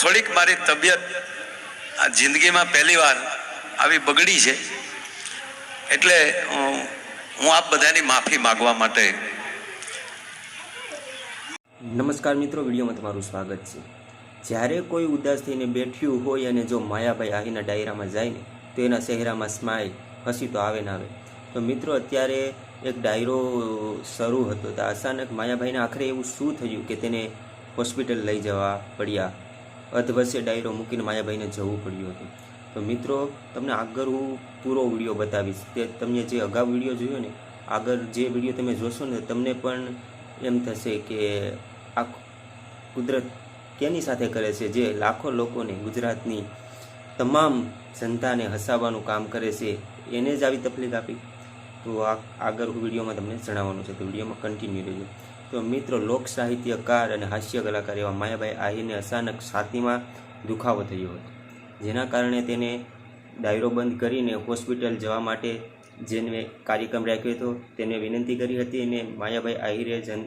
થોડીક મારી તબિયત આ જિંદગીમાં પહેલી વાર આવી બગડી છે. એટલે હું આપ બધાની માફી માગવા માટે નમસ્કાર મિત્રો, વિડીયોમાં તમારું સ્વાગત છે. જ્યારે કોઈ ઉદાસ થઈને બેઠ્યું હોય અને જો માયાભાઈ આહીના ડાયરામાં જાય ને, તો એના ચહેરામાં સ્માઇલ હસી તો આવે ના આવે. તો મિત્રો, અત્યારે એક ડાયરો શરૂ હતો તો અચાનક માયાભાઈને આખરે એવું શું થયું કે તેને હોસ્પિટલ લઈ જવા પડ્યા? અધવચ્ચે ડાયરો મૂકીને માયાભાઈને જવું પડ્યું હતું. તો મિત્રો, તમને આગળ હું પૂરો વીડિયો બતાવીશ. તે તમને જે અગાઉ વીડિયો જોયો ને, આગળ જે વીડિયો તમે જોશો ને, તમને પણ એમ થશે કે આ કુદરત કેની સાથે કરે છે? જે લાખો લોકોને ગુજરાતની તમામ જનતાને હસાવવાનું કામ કરે છે, એને જ આવી તકલીફ આપી. તો આ આગળ હું વિડીયોમાં તમને જણાવવાનું છે. તો વિડીયોમાં કન્ટિન્યુ રહેજો. તો મિત્રો, લોક સાહિત્યકાર અને હાસ્ય કલાકાર એવા માયાભાઈ આહીરને અચાનક છાતીમાં દુખાવો થયો હતો. જેના કારણે તેને ડાયરો બંધ કરીને હોસ્પિટલ જવા માટે જેને કાર્યક્રમ રાખ્યો હતો, તેને વિનંતી કરી હતી અને માયાભાઈ આહિરે જન,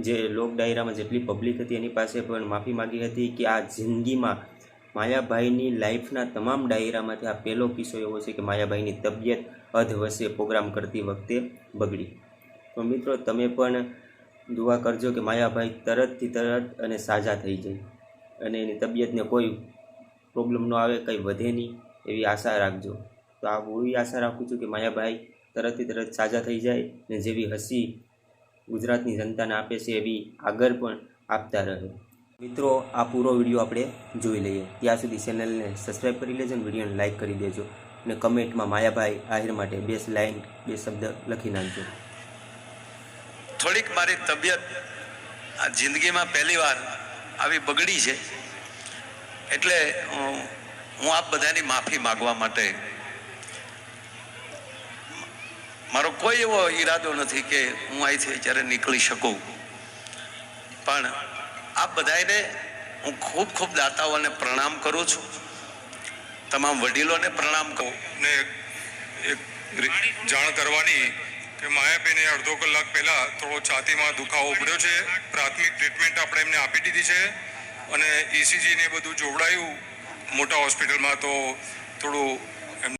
જે લોક ડાયરામાં જેટલી પબ્લિક હતી એની પાસે પણ માફી માગી હતી કે આ જિંદગીમાં માયાભાઈની લાઈફના તમામ ડાયરામાંથી આ પહેલો કિસ્સો એવો છે કે માયાભાઈની તબિયત અધવશે પ્રોગ્રામ કરતી વખતે બગડી. તો મિત્રો, તમે પણ દુઆ કરજો કે માયાભાઈ તરતથી તરત અને સાજા થઈ જાય અને એની તબિયતને કોઈ પ્રોબ્લેમ ન આવે, કંઈ વધે નહીં એવી આશા રાખજો. તો આ હું એવી આશા રાખું છું કે માયાભાઈ તરતથી તરત સાજા થઈ જાય ને જેવી હસી ગુજરાતની જનતાને આપે છે એવી આગળ પણ આપતા રહે. મિત્રો, આ પૂરો વીડિયો આપણે જોઈ લઈએ. ત્યાં સુધી ચેનલને સબસ્ક્રાઈબ કરી લેજો અને વિડીયોને લાઇક કરી દેજો અને કમેન્ટમાં માયાભાઈ આહિર માટે બે લાઇન બે શબ્દ લખી નાખજો. થોડીક મારી તબિયત આ જિંદગીમાં પહેલી વાર આવી બગડી છે. એટલે હું આપ બધાની માફી માગવા માટે મારો કોઈ એવો ઈરાદો નથી કે હું અહીંથી જ્યારે નીકળી શકું. પણ આપ બધાને હું ખૂબ ખૂબ દાતાઓને પ્રણામ કરું છું. તમામ વડીલોને પ્રણામ કરું. ને એક જાણ કરવાની કે માયાબેને અડધો કલાક પહેલાં થોડો છાતીમાં દુખાવો ઉપડ્યો છે. પ્રાથમિક ટ્રીટમેન્ટ આપણે એમને આપી દીધી છે અને ઈસીજીને ને બધું જોવડાયું. મોટા હોસ્પિટલમાં તો થોડું